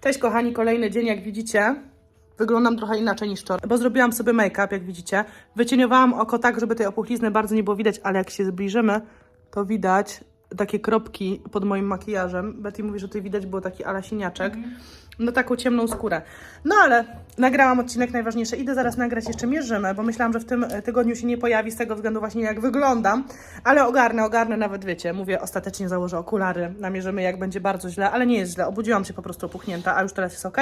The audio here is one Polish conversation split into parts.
Cześć kochani, kolejny dzień, jak widzicie. Wyglądam trochę inaczej niż wczoraj, bo zrobiłam sobie make-up, jak widzicie. Wycieniowałam oko tak, żeby tej opuchlizny bardzo nie było widać, ale jak się zbliżymy, to widać takie kropki pod moim makijażem. Betty mówi, że tutaj widać było taki alasiniaczek. No taką ciemną skórę. No ale nagrałam odcinek najważniejszy. Idę zaraz nagrać jeszcze mierzymy, bo myślałam, że w tym tygodniu się nie pojawi z tego względu właśnie jak wyglądam. Ale ogarnę, ogarnę nawet wiecie. Mówię, ostatecznie założę okulary, namierzymy jak będzie bardzo źle, ale nie jest źle. Obudziłam się po prostu opuchnięta, a już teraz jest ok.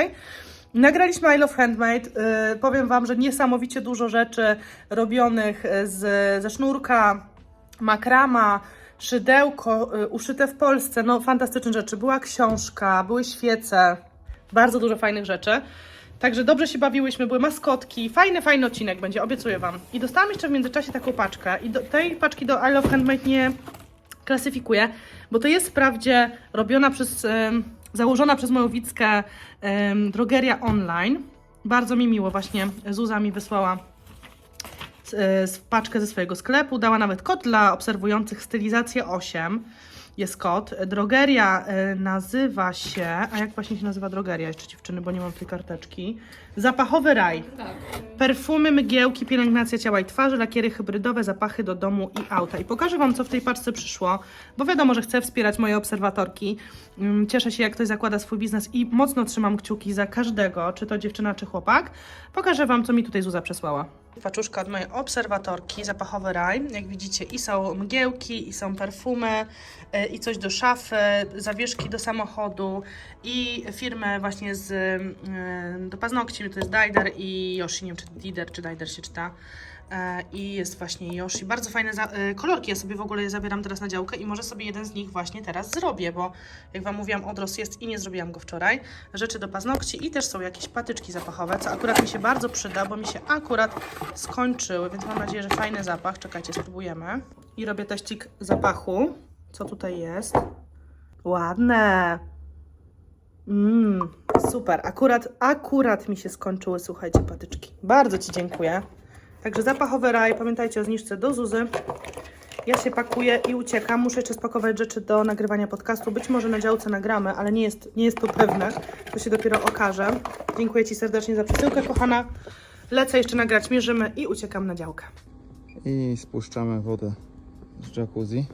Nagraliśmy I Love Handmade. Yy, powiem Wam, że niesamowicie dużo rzeczy robionych y, z, ze sznurka, makrama, szydełko, y, uszyte w Polsce. No, fantastyczne rzeczy. Była książka, były świece, bardzo dużo fajnych rzeczy. Także dobrze się bawiłyśmy, były maskotki. Fajny, fajny odcinek będzie, obiecuję Wam. I dostałam jeszcze w międzyczasie taką paczkę. I do tej paczki do I Love Handmade nie klasyfikuję, bo to jest wprawdzie robiona przez, założona przez moją em, drogeria online. Bardzo mi miło, właśnie Zuza mi wysłała paczkę ze swojego sklepu, dała nawet kod dla obserwujących stylizację 8. Jest kod. Drogeria e, nazywa się, a jak właśnie się nazywa drogeria jeszcze dziewczyny, bo nie mam tej karteczki. Zapachowy raj. Perfumy, mgiełki, pielęgnacja ciała i twarzy, lakiery hybrydowe, zapachy do domu i auta. I pokażę Wam, co w tej paczce przyszło, bo wiadomo, że chcę wspierać moje obserwatorki. Mm, Cieszę się, jak ktoś zakłada swój biznes i mocno trzymam kciuki za każdego, czy to dziewczyna, czy chłopak. Pokażę Wam, co mi tutaj Zuza przesłała. Paczuszka od mojej obserwatorki, zapachowy raj. Jak widzicie, i są mgiełki, i są perfumy, y, i coś do szafy, zawieszki do samochodu, i firmy właśnie z y, do paznokci, to jest Dider i Yoshi, nie wiem czy Dider czy Dider się czyta. E, I jest właśnie Yoshi. Bardzo fajne e, kolorki. Ja sobie w ogóle je zabieram teraz na działkę i może sobie jeden z nich właśnie teraz zrobię, bo jak Wam mówiłam, odrost jest i nie zrobiłam go wczoraj. Rzeczy do paznokci i też są jakieś patyczki zapachowe, co akurat mi się bardzo przyda, bo mi się akurat skończyły, więc mam nadzieję, że fajny zapach. Czekajcie, spróbujemy. I robię teścik zapachu. Co tutaj jest? Ładne. Mmm, super. Akurat, akurat mi się skończyły, słuchajcie, patyczki. Bardzo Ci dziękuję. Także zapachowy raj, pamiętajcie o zniżce do Zuzy. Ja się pakuję i uciekam. Muszę jeszcze spakować rzeczy do nagrywania podcastu. Być może na działce nagramy, ale nie jest, nie jest to pewne. To się dopiero okaże. Dziękuję Ci serdecznie za przesyłkę, kochana. Lecę jeszcze nagrać, mierzymy i uciekam na działkę. I spuszczamy wodę z jacuzzi,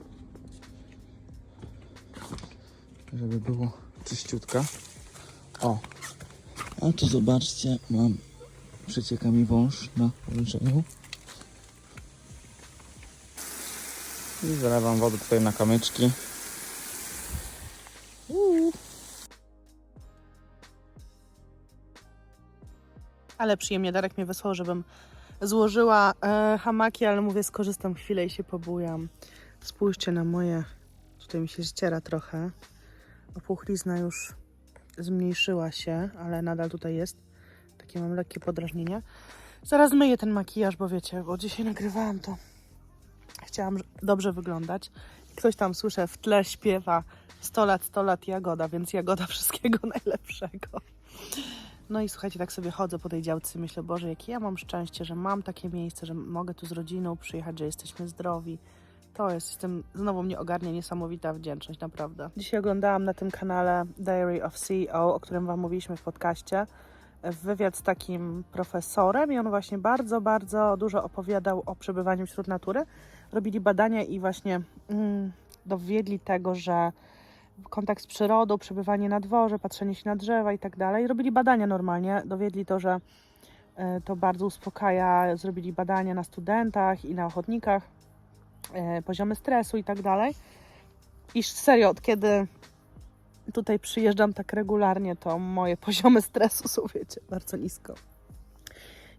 żeby było czyściutka. O, a tu zobaczcie, mam, przecieka mi wąż na połączeniu. I zalewam wodę tutaj na kamyczki. Ale przyjemnie Darek mnie wysłał, żebym złożyła e, hamaki, ale mówię, skorzystam chwilę i się pobujam. Spójrzcie na moje, tutaj mi się ściera trochę. Opuchlizna już zmniejszyła się, ale nadal tutaj jest. Takie mam lekkie podrażnienie. Zaraz myję ten makijaż, bo wiecie, bo dzisiaj nagrywałam to. Chciałam dobrze wyglądać. Ktoś tam słyszę w tle śpiewa 100 lat, 100 lat Jagoda, więc Jagoda wszystkiego najlepszego. No i słuchajcie, tak sobie chodzę po tej działce myślę, Boże, jakie ja mam szczęście, że mam takie miejsce, że mogę tu z rodziną przyjechać, że jesteśmy zdrowi. To jest, jestem, znowu mnie ogarnia niesamowita wdzięczność, naprawdę. Dzisiaj oglądałam na tym kanale Diary of CEO, o którym Wam mówiliśmy w podcaście, wywiad z takim profesorem i on właśnie bardzo, bardzo dużo opowiadał o przebywaniu wśród natury. Robili badania i właśnie mm, dowiedli tego, że kontakt z przyrodą, przebywanie na dworze, patrzenie się na drzewa i tak dalej. Robili badania normalnie, dowiedli to, że e, to bardzo uspokaja. Zrobili badania na studentach i na ochotnikach, e, poziomy stresu i tak dalej. I serio, od kiedy tutaj przyjeżdżam tak regularnie, to moje poziomy stresu są, wiecie, bardzo nisko.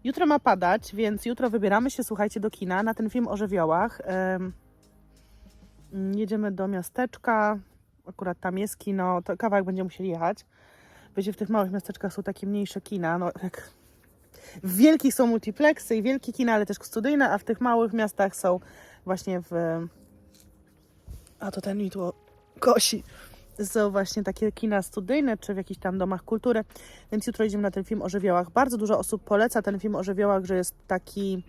Jutro ma padać, więc jutro wybieramy się, słuchajcie, do kina na ten film o żywiołach. Em, Jedziemy do miasteczka, akurat tam jest kino, to kawałek będziemy musieli jechać. Wiecie, w tych małych miasteczkach są takie mniejsze kina, no jak w wielkich są multiplexy i wielkie kina, ale też studyjne, a w tych małych miastach są właśnie w... A to ten mi tu kosi. Są właśnie takie kina studyjne, czy w jakichś tam domach kultury. Więc jutro idziemy na ten film o żywiołach. Bardzo dużo osób poleca ten film o żywiołach, że jest taki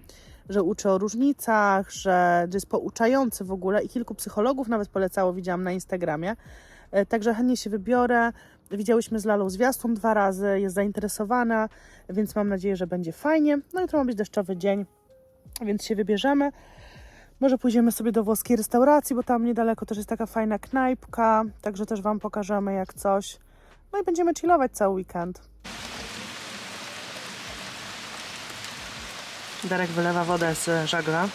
że uczy o różnicach, że że jest pouczający w ogóle i kilku psychologów nawet polecało, widziałam na Instagramie. E, Także chętnie się wybiorę. Widziałyśmy z Lalą zwiastun dwa razy, jest zainteresowana, więc mam nadzieję, że będzie fajnie. No jutro ma być deszczowy dzień, więc się wybierzemy. Może pójdziemy sobie do włoskiej restauracji, bo tam niedaleko też jest taka fajna knajpka, także też Wam pokażemy jak coś. No i będziemy chillować cały weekend. Darek wylewa wodę z żagla.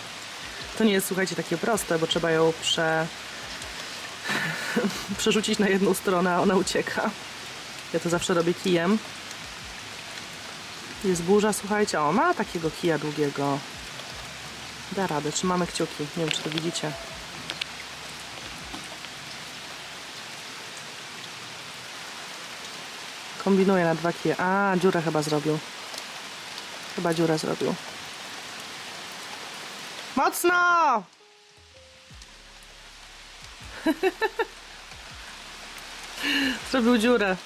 To nie jest, słuchajcie, takie proste, bo trzeba ją prze... przerzucić na jedną stronę, a ona ucieka. Ja to zawsze robię kijem. Jest burza, słuchajcie. O, ma takiego kija długiego. Da radę, trzymamy kciuki. Nie wiem, czy to widzicie. Kombinuję na dwa kije. A, dziurę chyba zrobił. Chyba dziurę zrobił. Mocno! Zrobił dziurę.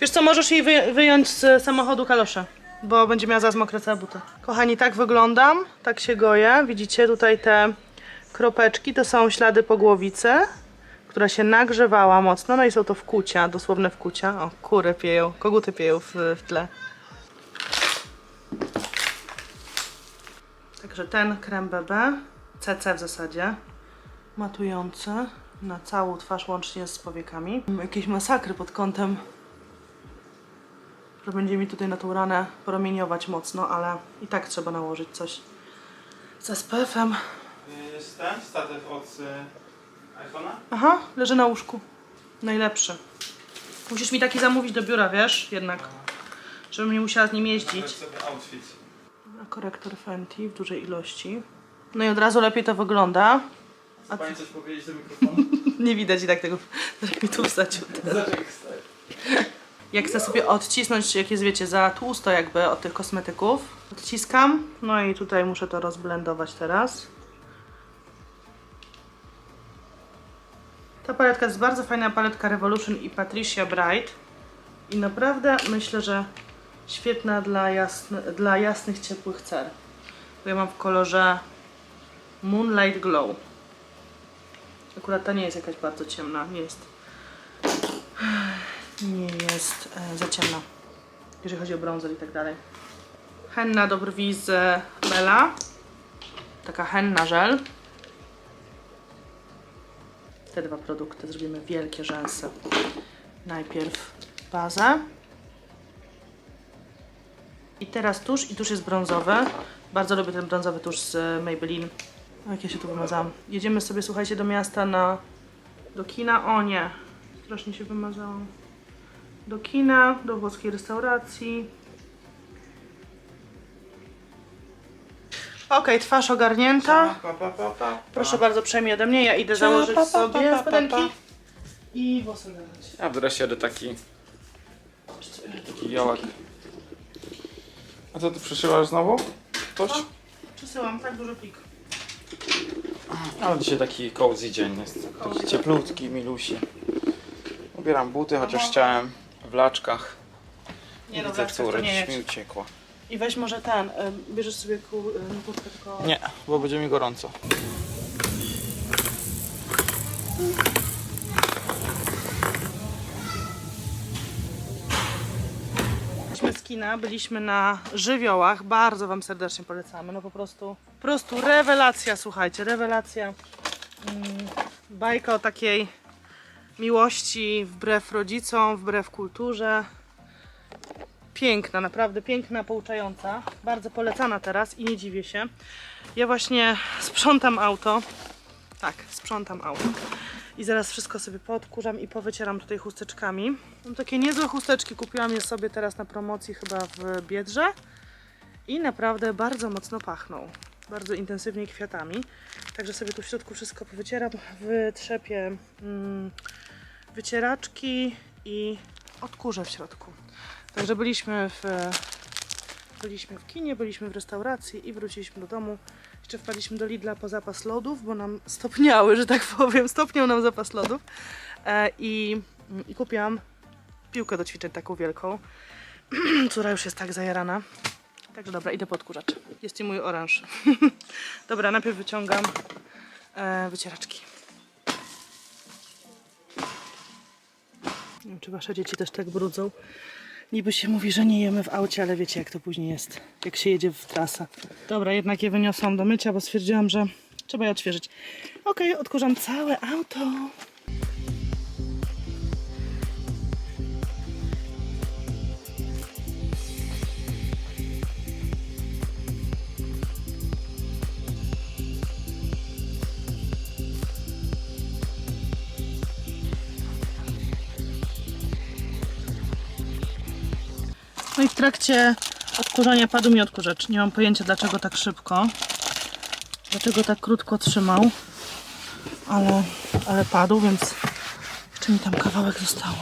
Wiesz co, możesz jej wy wyjąć z samochodu kalosze, bo będzie miała zaraz mokre całe buty. Kochani, tak wyglądam, tak się goję. Widzicie tutaj te kropeczki, to są ślady po głowicy, która się nagrzewała mocno, no i są to wkucia, dosłowne wkucia. O, kury pieją, koguty pieją w, w tle. Także ten krem BB, CC w zasadzie, matujący na całą twarz łącznie z powiekami. Jakieś masakry pod kątem, że będzie mi tutaj na tą ranę promieniować mocno, ale i tak trzeba nałożyć coś z SPF-em. Jest ten statyw od y, iPhone'a? Aha, leży na łóżku. Najlepszy. Musisz mi taki zamówić do biura, wiesz, jednak, żebym nie musiała z nim jeździć. sobie outfit. A korektor Fenty w dużej ilości. No i od razu lepiej to wygląda. Chce Pani coś powiedzieć do mikrofonu? Nie widać i tak tego, jak mi tu wsadził. Zaczek. Jak chcę sobie odcisnąć, jak jest wiecie, za tłusto jakby od tych kosmetyków, odciskam. No i tutaj muszę to rozblendować teraz. Ta paletka jest bardzo fajna paletka Revolution i Patricia Bright. I naprawdę myślę, że świetna dla, jasny, dla jasnych, ciepłych cer. Ja mam w kolorze Moonlight Glow. Akurat ta nie jest jakaś bardzo ciemna, nie jest nie jest e, za ciemna, jeżeli chodzi o bronzer i tak dalej. Henna do brwi z Bella. Taka henna żel. Te dwa produkty zrobimy wielkie rzęsy. Najpierw bazę. I teraz tusz i tusz jest brązowy. Bardzo lubię ten brązowy tusz z Maybelline. Jak ja się tu wymazałam. Jedziemy sobie, słuchajcie, do miasta na... do kina. O nie, strasznie się wymazałam do kina, do włoskiej restauracji. Okej, twarz ogarnięta. Pa, pa, pa, pa. Proszę bardzo, przejmij ode mnie. Ja idę założyć pa, pa, sobie pa, pa, spodenki pa. i włosy. Ja wreszcie do taki, taki jołek. A co ty przyszywasz znowu? Coś? No. Przesyłam, tak duży plik. Ale dzisiaj taki cozy dzień jest. Taki cieplutki, milusi. Ubieram buty, chociaż Aha. chciałem w laczkach. Nie no, Widzę, Blaczka, to córy, nie mi jedź. uciekła. I weź może ten, y, bierzesz sobie ku, y, kurtkę tylko... Nie, bo będzie mi gorąco. Byliśmy z kina, byliśmy na żywiołach, bardzo Wam serdecznie polecamy, no po prostu, po prostu rewelacja, słuchajcie, rewelacja. Mm, bajka o takiej miłości wbrew rodzicom, wbrew kulturze. Piękna, naprawdę piękna, pouczająca. Bardzo polecana teraz i nie dziwię się. Ja właśnie sprzątam auto. Tak, sprzątam auto. I zaraz wszystko sobie podkurzam i powycieram tutaj chusteczkami. Mam takie niezłe chusteczki, kupiłam je sobie teraz na promocji chyba w Biedrze. I naprawdę bardzo mocno pachną. Bardzo intensywnie kwiatami. Także sobie tu w środku wszystko powycieram. Wytrzepię mm, wycieraczki i odkurzę w środku. Także byliśmy w, byliśmy w kinie, byliśmy w restauracji i wróciliśmy do domu. Jeszcze wpadliśmy do Lidla po zapas lodów, bo nam stopniały, że tak powiem, stopniał nam zapas lodów. E, i, I kupiłam piłkę do ćwiczeń taką wielką, która już jest tak zajarana. Także dobra, idę po odkurzacz. Jest i mój oranż. dobra, najpierw wyciągam e, wycieraczki. Nie wiem, czy wasze dzieci też tak brudzą. Niby się mówi, że nie jemy w aucie, ale wiecie jak to później jest, jak się jedzie w trasę. Dobra, jednak je wyniosłam do mycia, bo stwierdziłam, że trzeba je odświeżyć. Okej, odkurzam całe auto. Trakcie odkurzania padł mi odkurzacz. Nie mam pojęcia dlaczego tak szybko. Dlaczego tak krótko trzymał. Ale, ale padł, więc jeszcze mi tam kawałek zostało.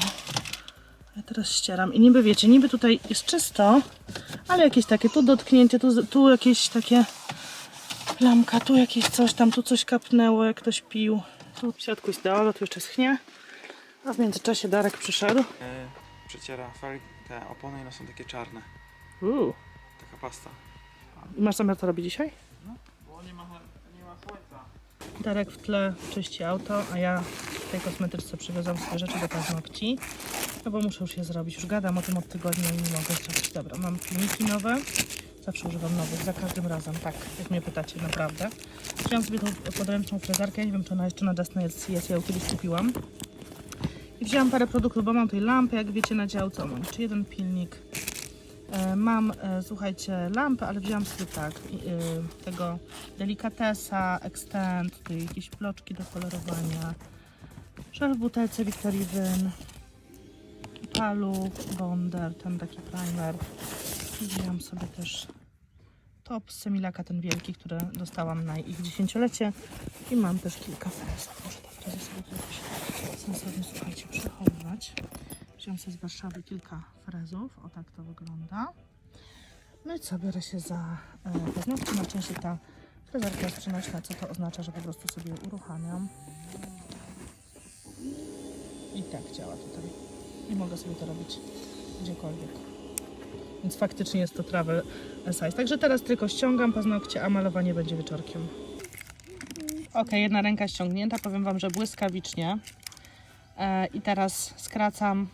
Ja teraz ścieram. I niby wiecie, niby tutaj jest czysto, ale jakieś takie tu dotknięcie, tu, tu jakieś takie plamka, tu jakieś coś tam, tu coś kapnęło, jak ktoś pił. Tu w środku jest deolo, tu jeszcze schnie. A w międzyczasie Darek przyszedł. E, przeciera te opony i one są takie czarne. Uuu. Taka pasta. I masz zamiar to robić dzisiaj? Bo nie ma, nie ma słońca. Darek w tle czyści auto, a ja w tej kosmetyczce przywiozłam sobie rzeczy do paznokci. No bo muszę już je zrobić. Już gadam o tym od tygodnia i nie mogę zrobić. Dobra, mam filmiki nowe. Zawsze używam nowych, za każdym razem, tak, jak mnie pytacie, naprawdę. Wziąłam sobie tą podręczną frezarkę, nie wiem czy ona jeszcze na desce jest, jest, ja ją kiedyś kupiłam. I wzięłam parę produktów, bo mam tutaj lampę, jak wiecie, na działce. Mam jeszcze jeden pilnik. E, Mam, e, słuchajcie, lampę, ale wzięłam sobie tak, y, tego delikatesa, extend, tutaj jakieś bloczki do kolorowania, żel w butelce Victory Wyn, palu, bonder, ten taki primer. I Wzięłam sobie też top z Semilaka, ten wielki, który dostałam na ich dziesięciolecie i mam też kilka frezów. Frezy sobie jakoś sensownie, słuchajcie, przechowywać. Wziąłam sobie z Warszawy kilka frezów. O tak to wygląda. No i co, biorę się za e, paznokcie. Na szczęście ta frezarka jest przenośna, co to oznacza, że po prostu sobie uruchamiam. I tak działa tutaj. I mogę sobie to robić gdziekolwiek. Więc faktycznie jest to travel size. Także teraz tylko ściągam paznokcie, a malowanie będzie wieczorkiem. Ok, jedna ręka ściągnięta. Powiem Wam, że błyskawicznie. E, I teraz skracam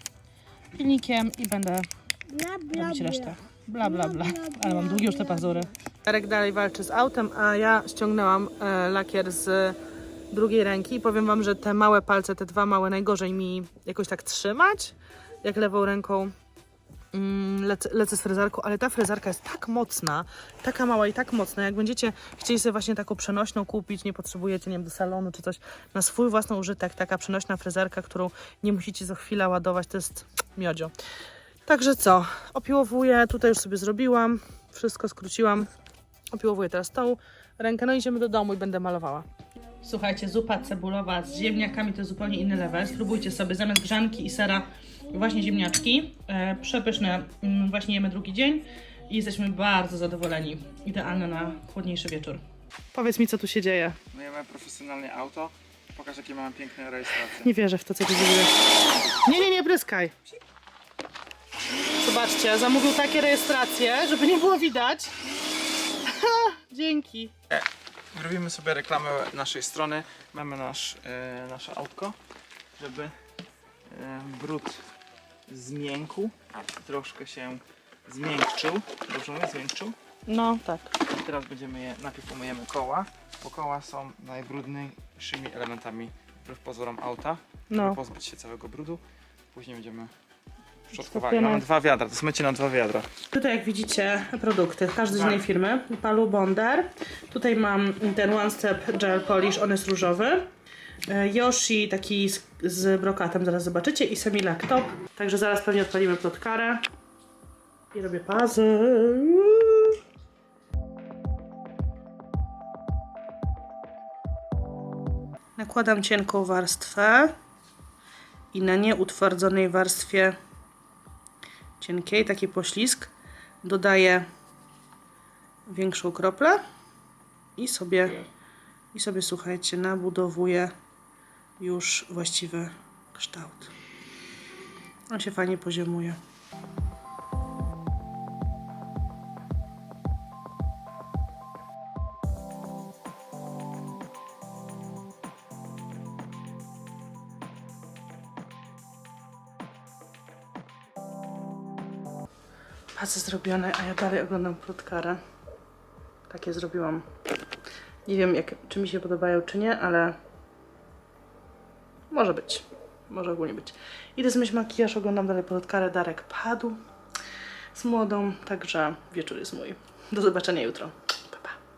pilnikiem i będę Bla, bla, robić bla. resztę. Bla, bla, bla. Ale mam długie już te pazury. Darek dalej walczy z autem, a ja ściągnęłam e, lakier z drugiej ręki i powiem Wam, że te małe palce, te dwa małe, najgorzej mi jakoś tak trzymać, jak lewą ręką lecę, lecę z frezarką, ale ta frezarka jest tak mocna, taka mała i tak mocna, jak będziecie chcieli sobie właśnie taką przenośną kupić, nie potrzebujecie, nie wiem, do salonu czy coś, na swój własny użytek, taka przenośna frezarka, którą nie musicie za chwilę ładować, to jest miodzio. Także co, opiłowuję, tutaj już sobie zrobiłam, wszystko skróciłam, opiłowuję teraz tą rękę, no idziemy do domu i będę malowała. Słuchajcie, zupa cebulowa z ziemniakami to zupełnie inny level. Spróbujcie sobie zamiast grzanki i sera właśnie ziemniaczki. E, przepyszne, mm, właśnie jemy drugi dzień i jesteśmy bardzo zadowoleni. Idealne na chłodniejszy wieczór. Powiedz mi, co tu się dzieje. Myjemy profesjonalnie auto. Pokaż jakie mamy piękne rejestracje. Nie wierzę w to, co ty zrobiłeś. Nie, nie, nie, pryskaj. Zobaczcie, zamówił takie rejestracje, żeby nie było widać. Ha, dzięki. Robimy sobie reklamę naszej strony. Mamy nasz, e, nasze autko, żeby e, brud zmiękł, troszkę się zmiękczył. Dobrze mówię? Zmiękczył. No, tak. I teraz będziemy je, najpierw umyjemy koła, bo koła są najbrudniejszymi elementami wbrew pozorom auta, żeby No. pozbyć się całego brudu. Później będziemy szczotkowali. Mamy dwa wiadra, to jest mycie na dwa wiadra. Tutaj jak widzicie każdy, każdy z innej firmy. Palu Bonder. Tutaj mam ten One Step Gel Polish, on jest różowy. E, Yoshi taki z, z brokatem, zaraz zobaczycie. I Semilak Top. Także zaraz pewnie odpalimy plotkarę. I robię pazę. Nakładam cienką warstwę i na nieutwardzonej warstwie cienkiej, taki poślizg, dodaję większą kroplę i sobie, i sobie słuchajcie, nabudowuję już właściwy kształt. On się fajnie poziomuje. Pacy zrobione, a ja dalej oglądam plotkarę. Takie zrobiłam. Nie wiem, jak, czy mi się podobają, czy nie, ale może być. Może ogólnie być. Idę zmyć makijaż, oglądam dalej plotkarę. Darek padł z młodą, także wieczór jest mój. Do zobaczenia jutro.